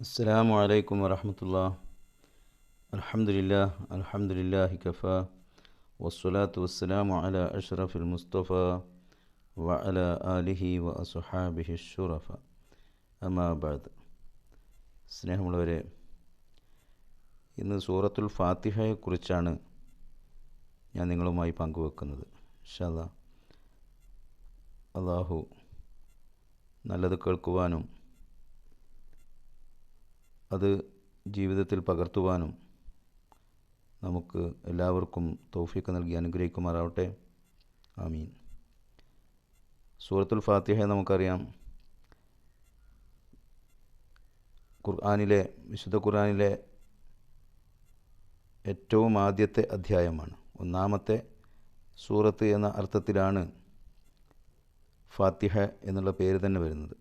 السلام عليكم ورحمة الله الحمد لله الحمد لله كفى والصلاة والسلام على أشرف المصطفى وعلى آله وأصحابه الشرفاء أما بعد സ്നേഹമുള്ളവരെ ഇന്ന് സൂറത്തുൽ ഫാത്തിഹയെക്കുറിച്ചാണ് ഞാൻ നിങ്ങളുമായി പങ്കുവെക്കുന്നത് ഇൻഷാല്ലാ അള്ളാഹു നല്ലത് കേൾക്കുവാനും അത് ജീവിതത്തിൽ പകർത്തുവാനും നമുക്ക് എല്ലാവർക്കും തൗഫീഖ് നൽകി അനുഗ്രഹിക്കുമാറാവട്ടെ. ആമീൻ. സൂറത്തുൽ ഫാത്തിഹ നമുക്കറിയാം. ഖുർആാനിലെ വിശുദ്ധ ഖുർആാനിലെ ഏറ്റവും ആദ്യത്തെ അധ്യായമാണ്. ഒന്നാമത്തെ സൂറത്ത് എന്ന അർത്ഥത്തിലാണ് ഫാത്തിഹ എന്നുള്ള പേര് തന്നെ വരുന്നത്.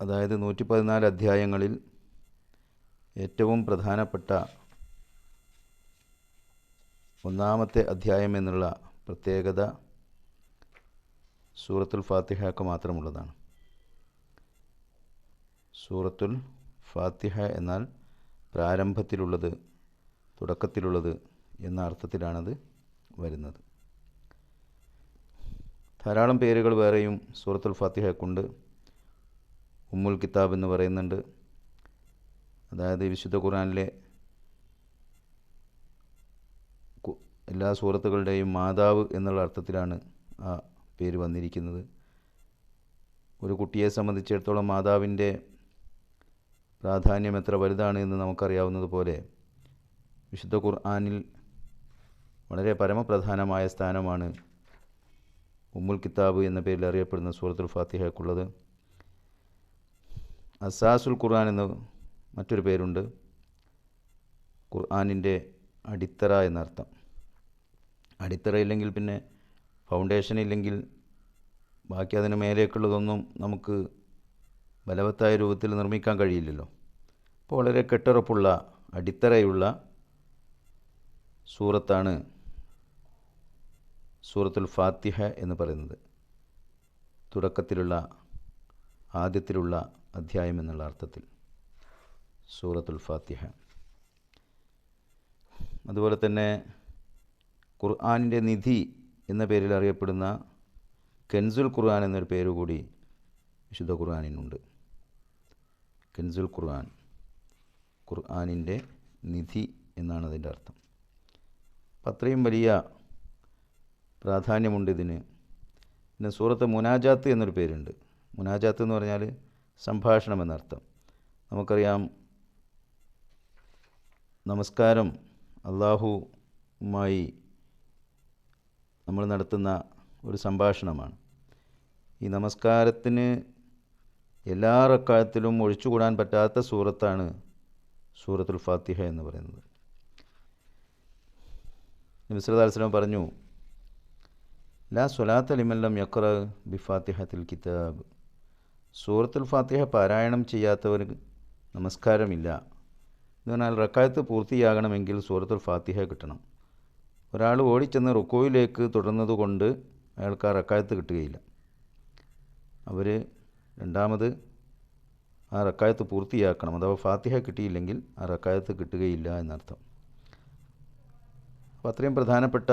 അതായത് നൂറ്റി പതിനാല് അധ്യായങ്ങളിൽ ഏറ്റവും പ്രധാനപ്പെട്ട ഒന്നാമത്തെ അധ്യായം എന്നുള്ള പ്രത്യേകത സൂറത്തുൽ ഫാത്തിഹക്ക് മാത്രമുള്ളതാണ്. സൂറത്തുൽ ഫാത്തിഹ എന്നാൽ പ്രാരംഭത്തിലുള്ളത് തുടക്കത്തിലുള്ളത് എന്ന അർത്ഥത്തിലാണത് വരുന്നത്. ധാരാളം പേരുകൾ വേറെയും സൂറത്തുൽ ഫാത്തിഹയ്ക്കുണ്ട് ഉമ്മുൽ കിതാബ് എന്ന് പറയുന്നുണ്ട്. അതായത് വിശുദ്ധ ഖുറാനിലെ എല്ലാ സൂറത്തുകളുടെയും മാതാവ് എന്നുള്ള അർത്ഥത്തിലാണ് ആ പേര് വന്നിരിക്കുന്നത്. ഒരു കുട്ടിയെ സംബന്ധിച്ചിടത്തോളം മാതാവിന്റെ പ്രാധാന്യം എത്ര വലുതാണ് എന്ന് നമുക്കറിയാവുന്നതുപോലെ വിശുദ്ധ ഖുർആാനിൽ വളരെ പരമപ്രധാനമായ സ്ഥാനമാണ് ഉമ്മുൽ കിതാബ് എന്ന പേരിൽ അറിയപ്പെടുന്ന സൂറത്തുൽ ഫാത്തിഹയ്ക്കുള്ളത്. അസാസുൽ ഖുർആൻ എന്ന് മറ്റൊരു പേരുണ്ട്. ഖുർആാനിന്റെ അടിത്തറ എന്നർത്ഥം. അടിത്തറ ഇല്ലെങ്കിൽ പിന്നെ ഫൗണ്ടേഷൻ ഇല്ലെങ്കിൽ ബാക്കി അതിന് മേലേക്കുള്ളതൊന്നും നമുക്ക് ബലവത്തായ രൂപത്തിൽ നിർമ്മിക്കാൻ കഴിയില്ലല്ലോ. അപ്പോൾ വളരെ കെട്ടുറപ്പുള്ള അടിത്തറയുള്ള സൂറത്താണ് സൂറത്തുൽ ഫാത്തിഹ എന്ന് പറയുന്നത്. തുടക്കത്തിലുള്ള ആദ്യത്തിലുള്ള അധ്യായം എന്നുള്ള അർത്ഥത്തിൽ. സൂറത്തുൽ ഫാത്തിഹ. അതുപോലെ തന്നെ ഖുർആാനിന്റെ നിധി എന്ന പേരിൽ അറിയപ്പെടുന്ന കെൻസുൽ ഖുർആൻ എന്നൊരു പേരുകൂടി വിശുദ്ധ ഖുർആാനിനുണ്ട്. കെൻസുൽ ഖുർആൻ. ഖുർആാനിന്റെ നിധി എന്നാണ് അതിന്റെ അർത്ഥം. അത്രയും വലിയ പ്രാധാന്യമുണ്ട് ഇതിന്. പിന്നെ സൂറത്ത് മുനാജാത്ത് എന്നൊരു പേരുണ്ട്. മുനാജാത്ത് എന്ന് പറഞ്ഞാൽ സംഭാഷണം എന്നർത്ഥം. നമുക്കറിയാം നമസ്കാരം അള്ളാഹുമായി നമ്മൾ നടത്തുന്ന ഒരു സംഭാഷണമാണ്. ഈ നമസ്കാരത്തിന് എല്ലാ റക്കാലത്തിലും ഒഴിച്ചുകൂടാൻ പറ്റാത്ത സൂറത്താണ് സൂറത്തുൽ ഫാത്തിഹ എന്ന് പറയുന്നത്. നബിസ്ലാസ്ലം പറഞ്ഞു ലാ സ്വലാത്ത് അലിമല്ലം യക്ര ബി ഫാത്തിഹത്തിൽ കിതാബ്. സൂറത്തുൽ ഫാത്തിഹ പാരായണം ചെയ്യാത്തവർക്ക് നമസ്കാരമില്ല. എന്ന് പറഞ്ഞാൽ റക്കായത്ത് പൂർത്തിയാകണമെങ്കിൽ സൂറത്തുൽ ഫാത്തിഹ കിട്ടണം. ഒരാൾ ഓടിച്ചെന്ന് റുക്കോയിലേക്ക് തുടർന്നതുകൊണ്ട് അയാൾക്ക് ആ റക്കായത്ത് കിട്ടുകയില്ല. അവർ രണ്ടാമത് ആ റക്കായത്ത് പൂർത്തിയാക്കണം. അഥവാ ഫാത്തിഹ കിട്ടിയില്ലെങ്കിൽ ആ റക്കായത്ത് കിട്ടുകയില്ല എന്നർത്ഥം. അപ്പോൾ അത്രയും പ്രധാനപ്പെട്ട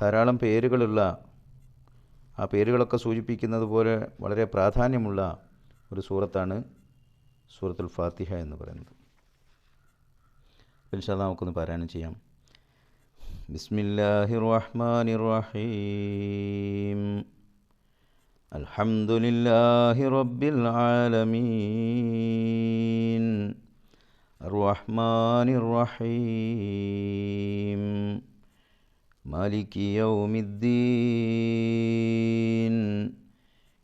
ധാരാളം പേരുകളുള്ള ആ പേരുകളൊക്കെ സൂചിപ്പിക്കുന്നത് പോലെ വളരെ പ്രാധാന്യമുള്ള ഒരു സൂറത്താണ് സൂറത്തുൽ ഫാത്തിഹ എന്ന് പറയുന്നത്. ഇൻഷാ നമുക്കൊന്ന് പാരായണം ചെയ്യാം. ബിസ്മില്ലാഹിർ റഹ്മാനിർ റഹീം അൽഹംദുലില്ലാഹി റബ്ബിൽ ആലമീൻ. റഹ്മാനി റഹീം മാലിക് യൗമിദ്ദീൻ.